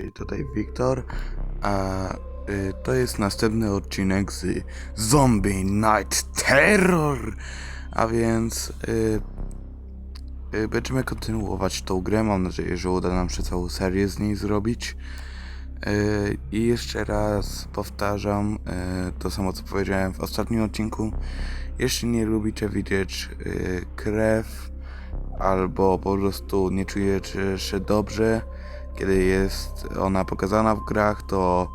Y, Tutaj Wiktor, a y, to jest następny odcinek z Zombie Night Terror. A więc y, y, będziemy kontynuować tą grę. Mam nadzieję, że uda nam się całą serię z niej zrobić. Y, I jeszcze raz powtarzam y, to samo, co powiedziałem w ostatnim odcinku. Jeśli nie lubicie widzieć krew, albo po prostu nie czujecie się dobrze, kiedy jest ona pokazana w grach, to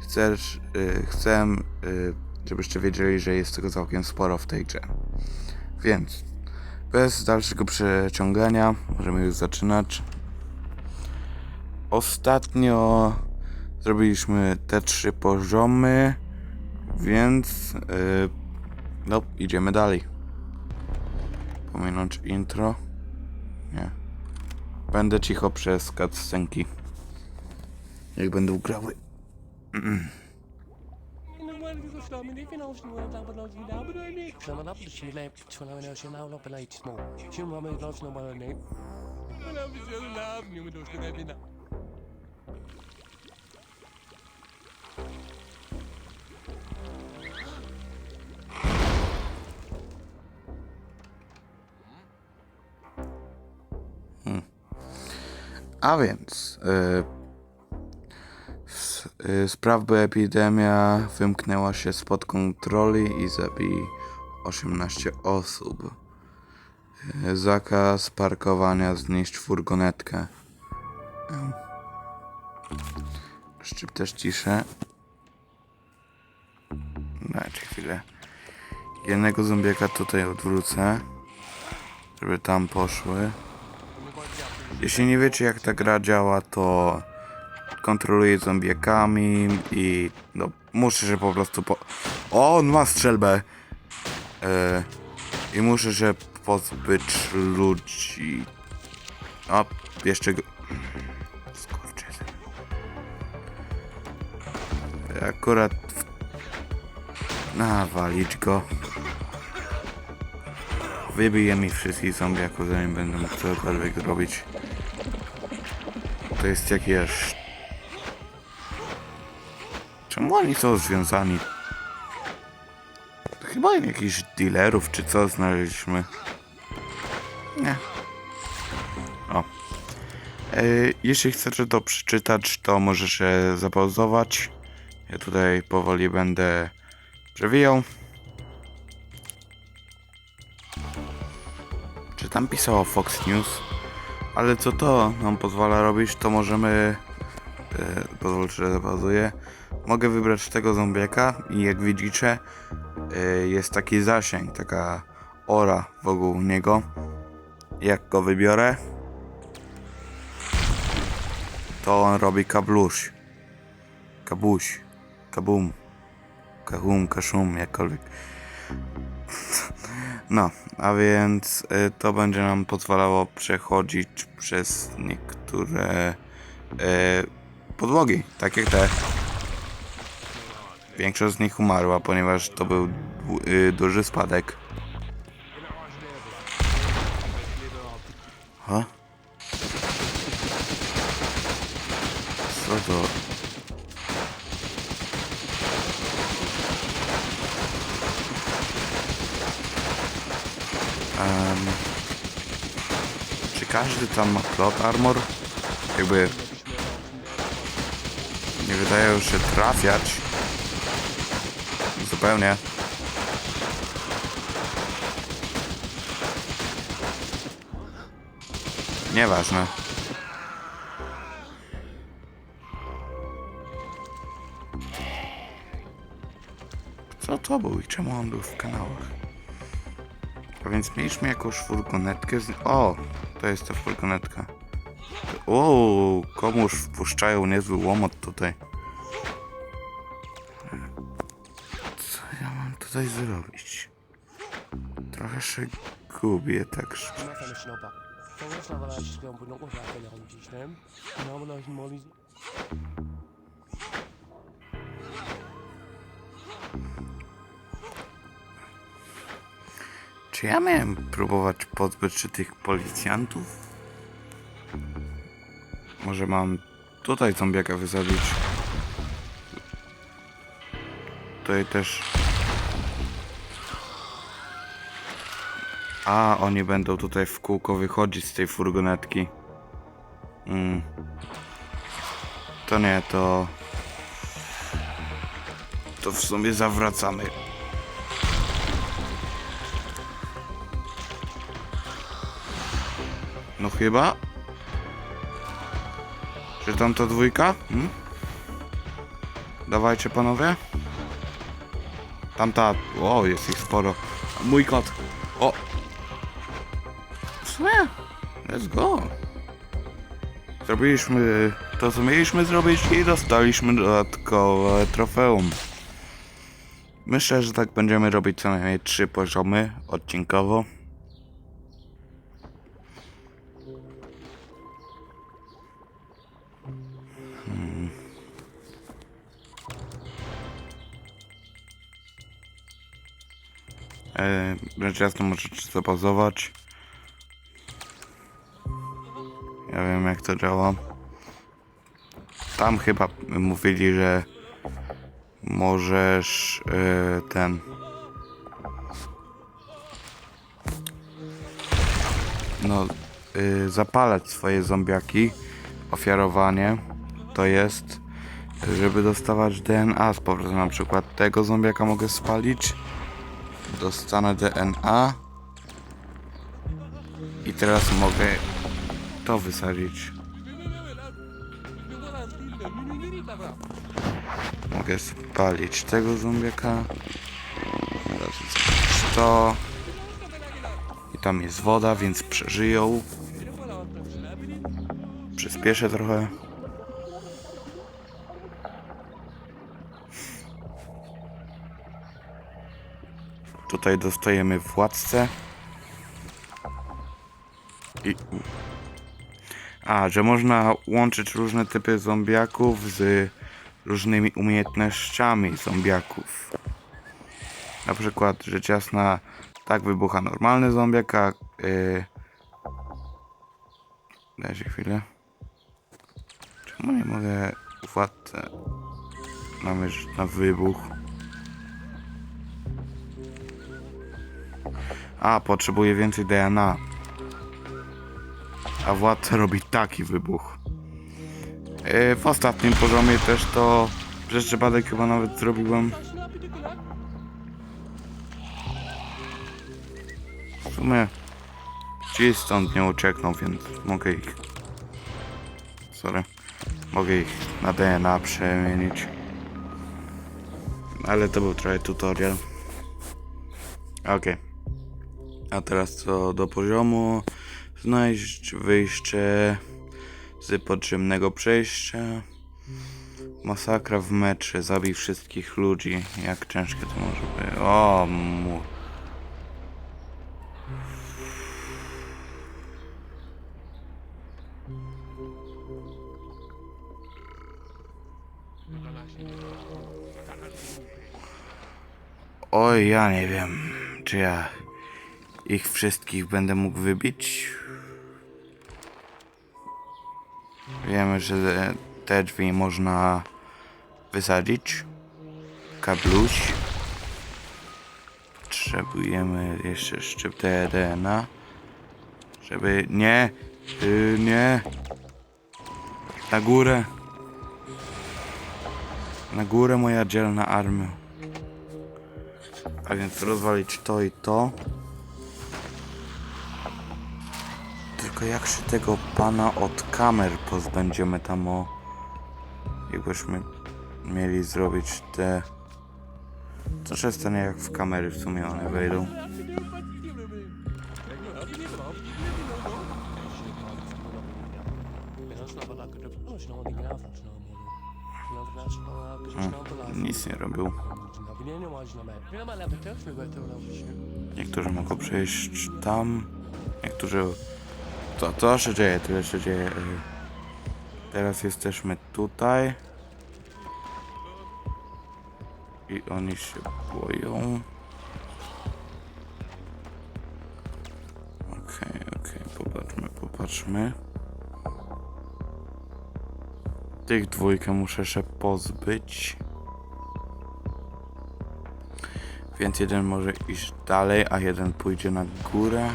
chcesz, y, chcę, y, żebyście wiedzieli, że jest tego całkiem sporo w tej grze. Więc bez dalszego przeciągania możemy już zaczynać. Ostatnio zrobiliśmy te trzy poziomy, więc y, no idziemy dalej. Pominąć intro. Nie. Będę cicho przez cutscenki. Jak będą grały. A więc. Y, s- y, spraw, by epidemia wymknęła się spod kontroli i zabij 18 osób. Y, zakaz parkowania, znieść furgonetkę. Em. Szczyp też ciszę. Dajcie chwilę. Jednego zombieka tutaj odwrócę, żeby tam poszły. Jeśli nie wiecie jak ta gra działa, to kontroluję zombiekami i no muszę się po prostu po... O, on ma strzelbę! E, I muszę się pozbyć ludzi. O, jeszcze go... Skurczysyn. Akurat... W... A, walić go. Wybiję mi wszystkich zombiaków, zanim będę mógł cokolwiek robić. To jest jakieś... Czemu oni są związani? Chyba jakichś dealerów czy co znaleźliśmy. Nie. O. E, jeśli chcecie to przeczytać, to możesz się zapauzować. Ja tutaj powoli będę przewijał. Czy tam pisało Fox News? Ale co to nam pozwala robić, to możemy... E, pozwólcie, że zapazuję. Mogę wybrać tego zombiaka i jak widzicie e, jest taki zasięg, taka ora wokół niego. Jak go wybiorę to on robi kabluś. Kabuś. Kabum. Kahum, kaszum, jakkolwiek. No, a więc y, to będzie nam pozwalało przechodzić przez niektóre y, podłogi, tak jak te. Większość z nich umarła, ponieważ to był y, duży spadek. Ha? Co to? Em, czy każdy tam ma plot armor? Jakby nie wydaje się trafiać. Zupełnie. Nieważne. Co to był i czemu on był w kanałach? A więc mieliśmy jakąś furgonetkę z... O! To jest ta furgonetka. O, komuś wpuszczają niezły łomot tutaj. Co ja mam tutaj zrobić? Trochę się gubię, tak Czy ja miałem próbować pozbyć się tych policjantów? Może mam tutaj zombiaka wysadzić. Tutaj też. A, oni będą tutaj w kółko wychodzić z tej furgonetki. Mm. To nie, to... To w sumie zawracamy. No chyba? Czy tam to dwójka? Hmm? Dawajcie panowie. Tamta. O, jest ich sporo. Mój kot. O! Sumie. Let's go. Zrobiliśmy to, co mieliśmy zrobić i dostaliśmy dodatkowe trofeum. Myślę, że tak będziemy robić co najmniej trzy poziomy odcinkowo. E, Rzecz jasna możecie zapauzować. Ja wiem jak to działa. Tam chyba mówili, że możesz e, ten. No, y, zapalać swoje zombiaki. Ofiarowanie to jest, żeby dostawać DNA z powrotem. Na przykład tego zombiaka mogę spalić dostanę DNA i teraz mogę to wysadzić. Mogę spalić tego zombiaka. To. I tam jest woda, więc przeżyją. Przyspieszę trochę. Tutaj dostajemy władcę. I... A, że można łączyć różne typy zombiaków z różnymi umiejętnościami zombiaków. Na przykład, rzecz jasna, tak wybucha normalny zombiak, a... Yy... Dajcie chwilę. Czemu nie mogę władcę namierzyć na wybuch? A, potrzebuję więcej DNA. A władca robi taki wybuch. Yy, w ostatnim poziomie też to przez przypadek chyba nawet zrobiłem. W sumie ci stąd nie uciekną, więc mogę ich. Sorry. Mogę ich na DNA przemienić. Ale to był trochę tutorial. Okej. A teraz co do poziomu. Znaleźć wyjście z podziemnego przejścia. Masakra w metrze. Zabij wszystkich ludzi. Jak ciężkie to może być. O, mu. Oj, ja nie wiem, czy ja ich wszystkich będę mógł wybić. Wiemy, że te drzwi można wysadzić. Kabluś. Potrzebujemy jeszcze szczyp DNA. Żeby... Nie! Yy, nie! Na górę! Na górę moja dzielna armia. A więc rozwalić to i to. Tylko jak się tego pana od kamer pozbędziemy tam o... Jakbyśmy mieli zrobić te... Co się stanie jak w kamery w sumie one wejdą? Nic nie robił. Niektórzy mogą przejść tam, niektórzy... To, to się dzieje, tyle się dzieje. Teraz jesteśmy tutaj. I oni się boją. Okej, okej, popatrzmy, popatrzmy. Tych dwójkę muszę się pozbyć. Więc jeden może iść dalej, a jeden pójdzie na górę.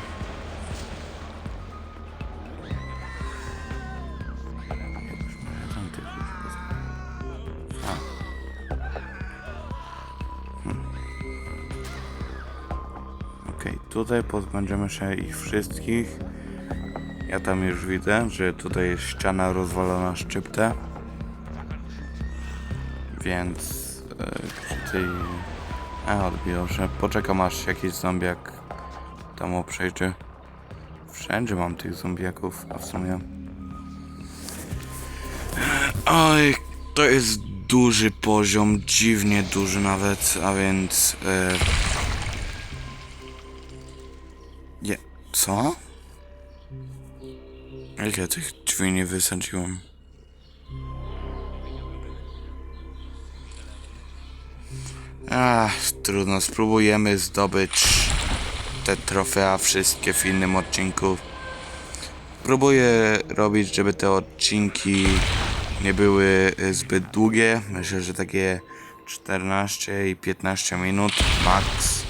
Tutaj pozbędziemy się ich wszystkich. Ja tam już widzę, że tutaj jest ściana rozwalona szczyptę. Więc e, tej... A, odbiło się. Poczekam aż jakiś zombiak tam przejdzie. Wszędzie mam tych zombiaków, a w sumie... Oj, to jest duży poziom, dziwnie duży nawet, a więc... E... co? Jak ja tych drzwi nie wysadziłem? Ach, trudno, spróbujemy zdobyć te trofea wszystkie w innym odcinku. Próbuję robić, żeby te odcinki nie były zbyt długie. Myślę, że takie 14 i 15 minut max.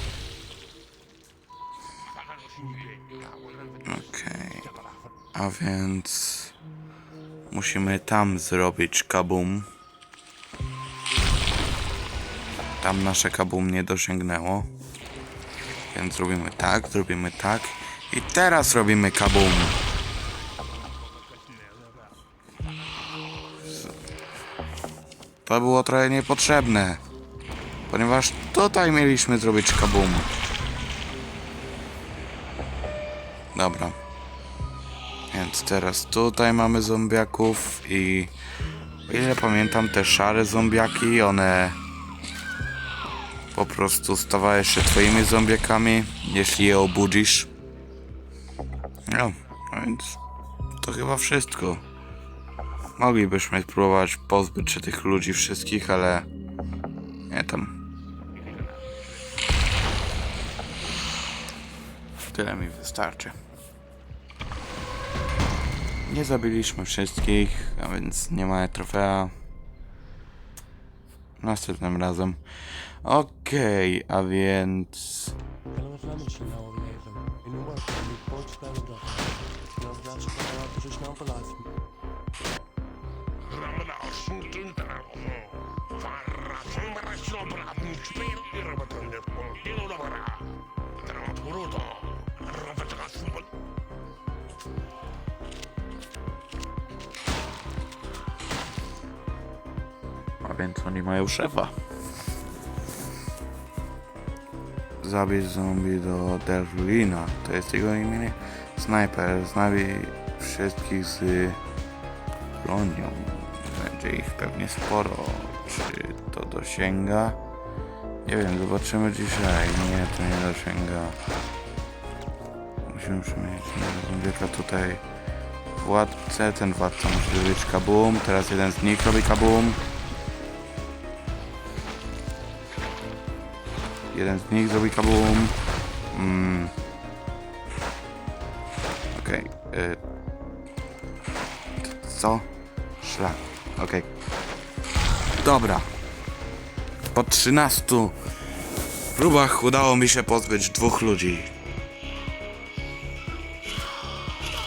A więc musimy tam zrobić kabum. Tam nasze kabum nie dosięgnęło. Więc zrobimy tak, zrobimy tak. I teraz robimy kabum. To było trochę niepotrzebne. Ponieważ tutaj mieliśmy zrobić kabum. Dobra. Więc teraz tutaj mamy zombiaków i o ile pamiętam te szare zombiaki, one po prostu stawały się twoimi zombiakami, jeśli je obudzisz. No, a więc to chyba wszystko. Moglibyśmy spróbować pozbyć się tych ludzi wszystkich, ale nie tam. Tyle mi wystarczy. Nie zabiliśmy wszystkich, a więc nie ma trofea. Następnym razem. Okej, a więc... Więc oni mają szefa. Zabij zombie do Delflina. To jest jego imię. Snajper. Zabij wszystkich z bronią. Będzie ich pewnie sporo. Czy to dosięga? Nie wiem, zobaczymy dzisiaj. Nie, to nie dosięga. Musimy przemienić zombieka tutaj. Władcę, ten władca musi zrobić kabum. Teraz jeden z nich robi kabum. Jeden z nich zrobi kabum. Mm. Okej. y. Co? Szlak. Okej. Dobra. Po 13 próbach udało mi się pozbyć dwóch ludzi.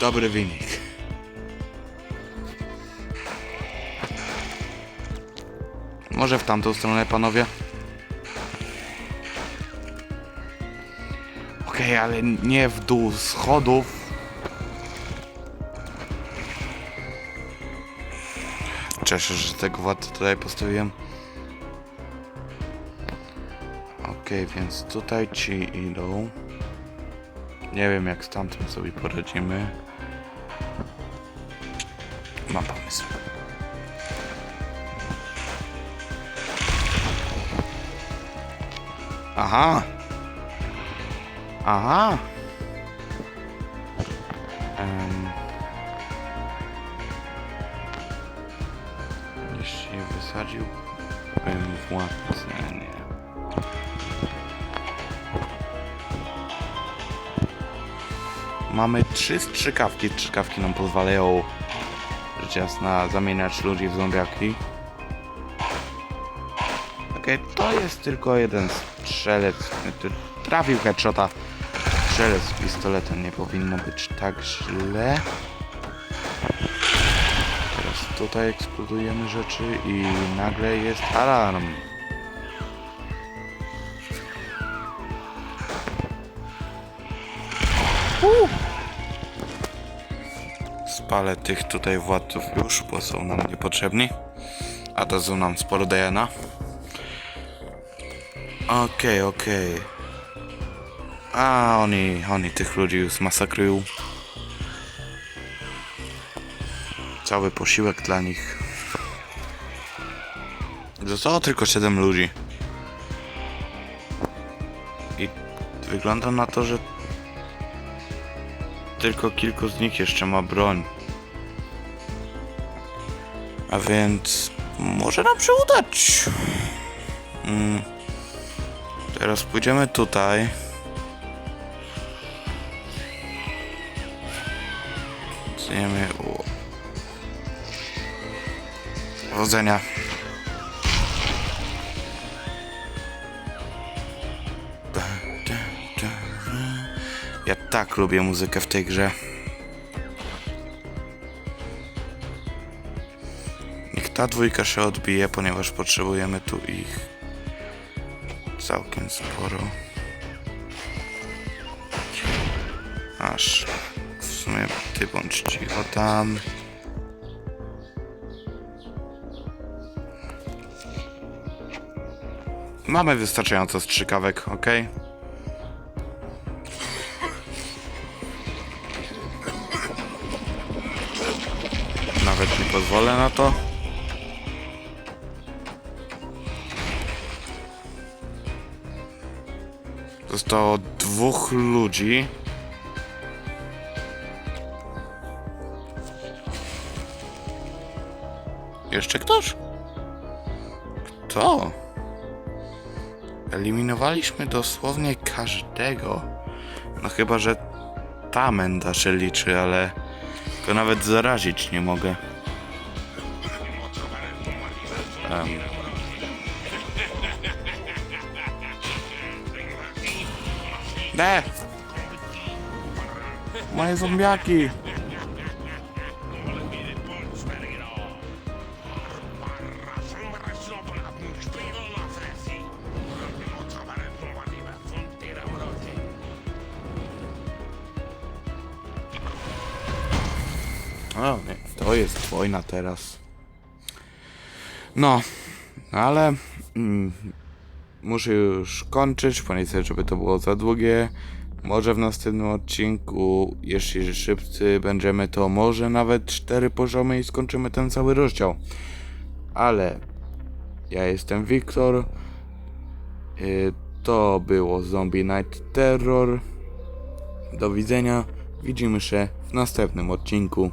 Dobry wynik. Może w tamtą stronę, panowie? Okej, ale nie w dół schodów. Cieszę, że tego władcę tutaj postawiłem. Okej, więc tutaj ci idą. Nie wiem jak z tamtym sobie poradzimy. Mam pomysł. Aha! Aha! Em. Jeśli wysadziłbym władcę, nie. Mamy trzy strzykawki. Strzykawki nam pozwalają rzecz jasna zamieniać ludzi w zombiaki. Okej, to jest tylko jeden strzelec. Trafił headshota. Strzelec z pistoletem nie powinno być tak źle. Teraz tutaj eksplodujemy rzeczy i nagle jest alarm. Spalę tych tutaj władców już, bo są nam niepotrzebni. A dadzą nam sporo DNA. Okej, okej. A oni, oni tych ludzi już masakrują. Cały posiłek dla nich. Zostało tylko 7 ludzi. I wygląda na to, że tylko kilku z nich jeszcze ma broń. A więc może nam się udać. Mm. Teraz pójdziemy tutaj. Da, da, da. Ja tak lubię muzykę w tej grze. Niech ta dwójka się odbije, ponieważ potrzebujemy tu ich całkiem sporo. Ty bądź tam. Mamy wystarczająco strzykawek, ok? Nawet nie pozwolę na to. Zostało dwóch ludzi. Jeszcze ktoś? Kto? Eliminowaliśmy dosłownie każdego. No chyba, że ta menda się liczy, ale go nawet zarazić nie mogę. Em. Ne! Moje zombiaki! O, nie, to jest wojna teraz. No, ale mm, muszę już kończyć, bo nie chcę, żeby to było za długie. Może w następnym odcinku, jeśli szybcy będziemy, to może nawet cztery poziomy i skończymy ten cały rozdział. Ale ja jestem Wiktor. Y, To było Zombie Night Terror. Do widzenia. Widzimy się w następnym odcinku.